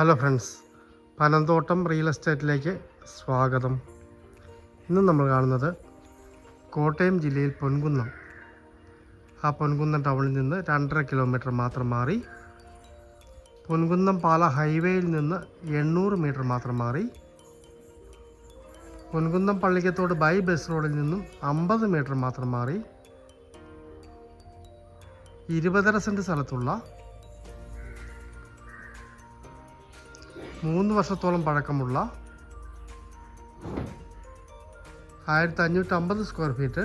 Hello friends Panamthottam real എസ്റ്റേറ്റിലേക്ക് സ്വാഗതം. ഇന്ന് നമ്മൾ കാണുന്നത് കോട്ടയം ജില്ലയിൽ പൊൻകുന്നം. ആ പൊൻകുന്നം ടൗണിൽ നിന്ന് രണ്ടര കിലോമീറ്റർ മാത്രം മാറി പൊൻകുന്നം പാല ഹൈവേയിൽ നിന്ന് എണ്ണൂറ് മീറ്റർ മാത്രം മാറി പൊൻകുന്നം പള്ളിക്കത്തോട് ബൈ ബസ് റോഡിൽ നിന്നും അമ്പത് മീറ്റർ മാത്രം മാറി ഇരുപതര സെന്റ് സ്ഥലത്തുള്ള മൂന്ന് വർഷത്തോളം പഴക്കമുള്ള ആയിരത്തി അഞ്ഞൂറ്റി അമ്പത് സ്ക്വയർ ഫീറ്റ്.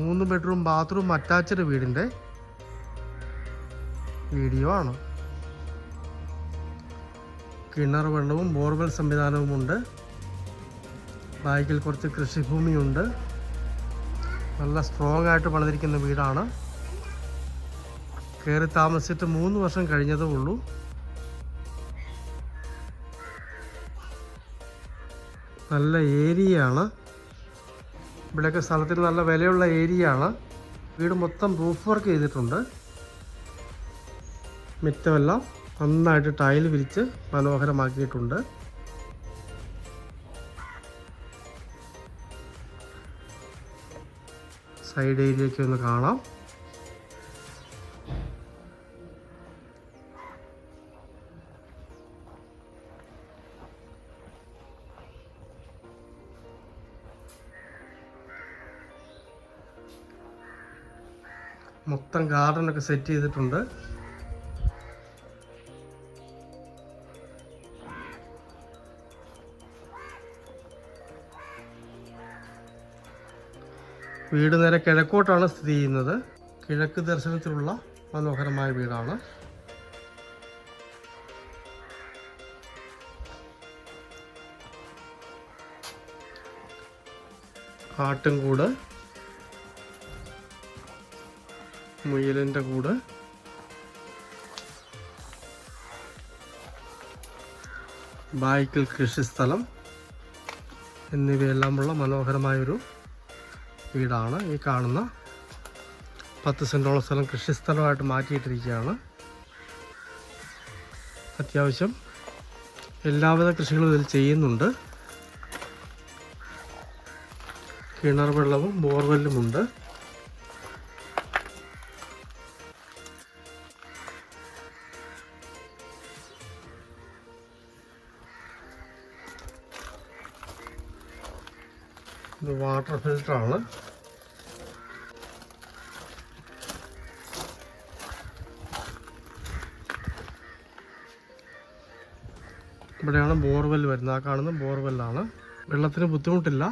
മൂന്ന് ബെഡ്റൂം ബാത്റൂം അറ്റാച്ച്ഡ് വീടിന്റെ വീഡിയോ ആണ്. കിണർ വെള്ളവും ബോർവെൽ സംവിധാനവുമുണ്ട് ബാക്കിൽ കുറച്ച് കൃഷിഭൂമിയുണ്ട്. നല്ല സ്ട്രോങ് ആയിട്ട് പണിതിരിക്കുന്ന വീടാണ്. കയറി താമസിച്ചിട്ട് മൂന്ന് വർഷം കഴിഞ്ഞതേ ഉള്ളൂ. നല്ല ഏരിയയാണ്. ഇവിടെയൊക്കെ സ്ഥലത്തിന് നല്ല വിലയുള്ള ഏരിയയാണ്. വീട് മൊത്തം റൂഫ് വർക്ക് ചെയ്തിട്ടുണ്ട്. മിറ്റമെല്ലാം നന്നായിട്ട് ടൈൽ വിരിച്ച് മനോഹരമാക്കിയിട്ടുണ്ട്. സൈഡ് ഏരിയയൊക്കെ ഒന്ന് കാണാം. മൊത്തം ഗാർഡനൊക്കെ സെറ്റ് ചെയ്തിട്ടുണ്ട്. വീട് നേരെ കിഴക്കോട്ടാണ് സ്ഥിതി ചെയ്യുന്നത്. കിഴക്ക് ദർശനത്തിലുള്ള മനോഹരമായ വീടാണ്. ആട്ടുംകൂട് മുയലിന്റെ കൂട്. ബായ്ക്കൽ കൃഷിസ്ഥലം എന്നിവയെല്ലാമുള്ള മനോഹരമായൊരു വീടാണ്. ഈ കാണുന്ന പത്ത് സെന്റോളം സ്ഥലം കൃഷിസ്ഥലമായിട്ട് മാറ്റിയിട്ടിരിക്കുകയാണ്. അത്യാവശ്യം എല്ലാവിധ കൃഷികളും ഇതിൽ ചെയ്യുന്നുണ്ട്. കിണർ വെള്ളവും ബോർവെല്ലുമുണ്ട്. ഇത് വാട്ടർ ഫിൽറ്ററാണ് ഇവിടെയാണ് ബോർവെൽ വരുന്നത്. ആ കാണുന്ന ബോർവെല്ലാണ് വെള്ളത്തിന് ബുദ്ധിമുട്ടില്ല.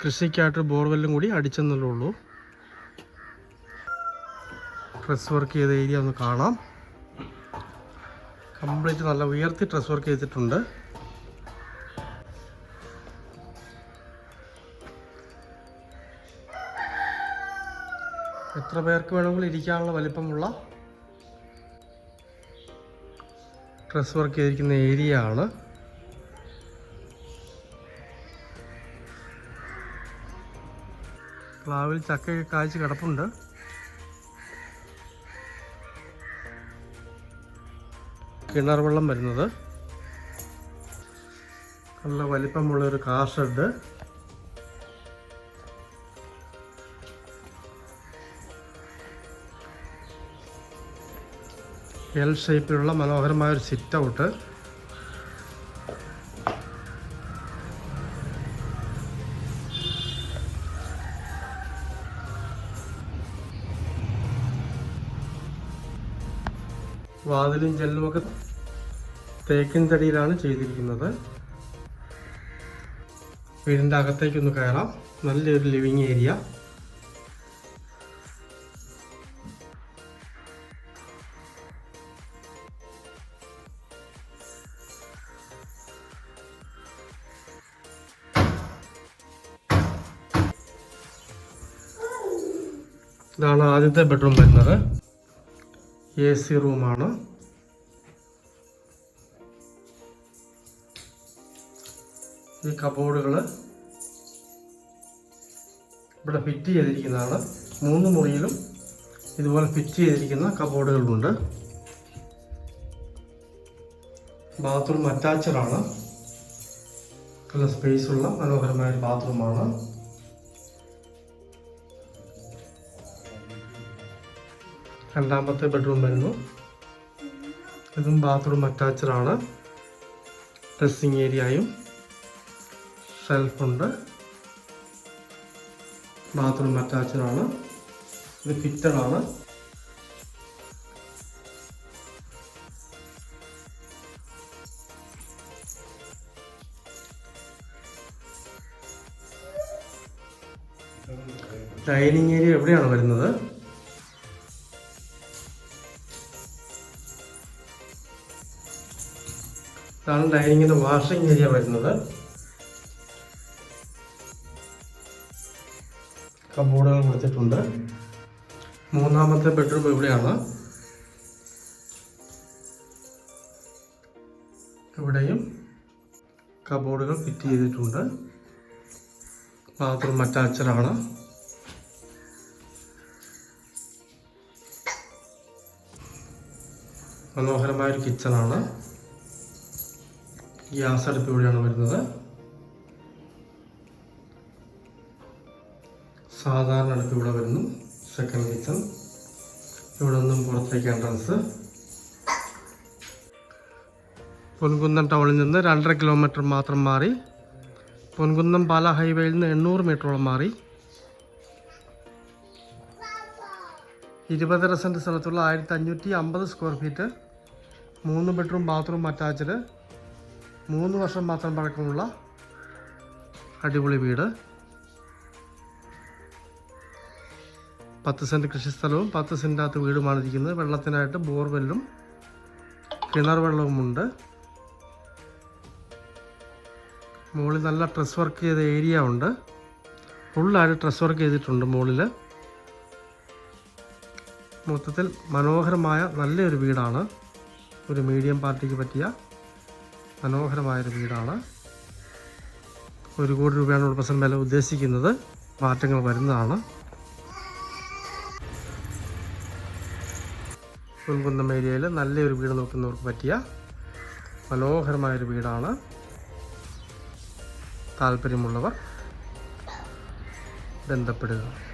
കൃഷിക്കായിട്ട് ബോർവെല്ലും കൂടി അടിച്ചെന്നല്ലേ ഉള്ളൂ. ഡ്രസ് വർക്ക് ചെയ്ത ഏരിയ ഒന്ന് കാണാം. കംപ്ലീറ്റ് നല്ല ഉയർത്തി ഡ്രസ് വർക്ക് ചെയ്തിട്ടുണ്ട്. എത്ര പേർക്ക് വേണമെങ്കിലും ഇരിക്കാനുള്ള വലിപ്പമുള്ള ഡ്രസ് വർക്ക് ചെയ്തിരിക്കുന്ന ഏരിയ ആണ്. പ്ലാവിൽ ചക്കയൊക്കെ കാഴ്ച കിടപ്പുണ്ട്. കിണർ വെള്ളം വരുന്നത്. നല്ല വലിപ്പമുള്ള ഒരു കാർ ഷെഡ് എൽ ഷേപ്പിലുള്ള മനോഹരമായ ഒരു സിറ്റ് ഔട്ട് വാതിലും ജനലുമൊക്കെ തേക്കിൻ തടിയിലാണ് ചെയ്തിരിക്കുന്നത്. വീടിന്റെ അകത്തേക്കൊന്ന് കയറാം. നല്ലൊരു ലിവിങ് ഏരിയ ഇതാണ് ആദ്യത്തെ ബെഡ്റൂം വരുന്നത്. എ സി റൂമാണ് ഈ കബോർഡുകൾ ഇവിടെ ഫിറ്റ് ചെയ്തിരിക്കുന്നതാണ്. മൂന്ന് മുറിയിലും ഇതുപോലെ ഫിറ്റ് ചെയ്തിരിക്കുന്ന കബോർഡുകളുണ്ട് ബാത്റൂം അറ്റാച്ചഡാണ് നല്ല സ്പേസ് ഉള്ള മനോഹരമായ ബാത്റൂമാണ് രണ്ടാമത്തെ ബെഡ്റൂം വരുന്നു ഇതും ബാത്റൂം അറ്റാച്ച്ഡ് ആണ്. ഡ്രസ്സിങ് ഏരിയയും ഷെൽഫുണ്ട് ബാത്റൂം അറ്റാച്ച്ഡ് ആണ്. ഇത് ഫിറ്റഡ് ആണ്. ഡൈനിങ് ഏരിയ എവിടെയാണ് വരുന്നത്? ഇതാണ് ഡൈനിങ്ങിന്റെ വാഷിംഗ് ഏരിയ വരുന്നത്. കബോർഡുകൾ കൊടുത്തിട്ടുണ്ട് മൂന്നാമത്തെ ബെഡ്റൂം ഇവിടെയാണ്. ഇവിടെയും കബോർഡുകൾ ഫിറ്റ് ചെയ്തിട്ടുണ്ട്. ബാത്റൂം അറ്റാച്ച്ഡ് ആണ്. മനോഹരമായ ഒരു കിച്ചണാണ് ഗ്യാസ് അടുപ്പ് ഇവിടെയാണ് വരുന്നത്. സാധാരണ അടുപ്പ് ഇവിടെ വരുന്നു. സെക്കൻഡ് കിച്ചൺ ഇവിടെ നിന്നും പുറത്തേക്ക് എൻട്രൻസ് പൊൻകുന്നം ടൗണിൽ നിന്ന് രണ്ടര കിലോമീറ്റർ മാത്രം മാറി. പൊൻകുന്നം പാല ഹൈവേയിൽ നിന്ന് എണ്ണൂറ് മീറ്ററോളം മാറി. ഇരുപതര സെന്റ് സ്ഥലത്തുള്ള ആയിരത്തി അഞ്ഞൂറ്റി അമ്പത് സ്ക്വയർ ഫീറ്റ് മൂന്ന് ബെഡ്റൂം ബാത്റൂം അറ്റാച്ച്ഡ് മൂന്ന് വർഷം മാത്രം പഴക്കമുള്ള അടിപൊളി വീട്. പത്ത് സെന്റ് കൃഷിസ്ഥലവും പത്ത് സെന്റിനകത്ത് വീടുമാണ് ഇരിക്കുന്നത്. വെള്ളത്തിനായിട്ട് ബോർവെല്ലും കിണർ വെള്ളവുമുണ്ട്. മുകളിൽ നല്ല ഡ്രസ് വർക്ക് ചെയ്ത ഏരിയ ഉണ്ട്. ഫുള്ളായിട്ട് ഡ്രസ് വർക്ക് ചെയ്തിട്ടുണ്ട് മുകളിൽ മൊത്തത്തിൽ മനോഹരമായ നല്ലൊരു വീടാണ്. ഒരു മീഡിയം പാർട്ടിക്ക് പറ്റിയ മനോഹരമായൊരു വീടാണ്. ഒരു കോടി രൂപയാണ് ഉടമസ്ഥൻ വില ഉദ്ദേശിക്കുന്നത്. മാറ്റങ്ങൾ വരുന്നതാണ്. പുൽകുന്നം ഏരിയയിൽ നല്ലൊരു വീട് നോക്കുന്നവർക്ക് പറ്റിയ മനോഹരമായൊരു വീടാണ്. താല്പര്യമുള്ളവർ ബന്ധപ്പെടുക.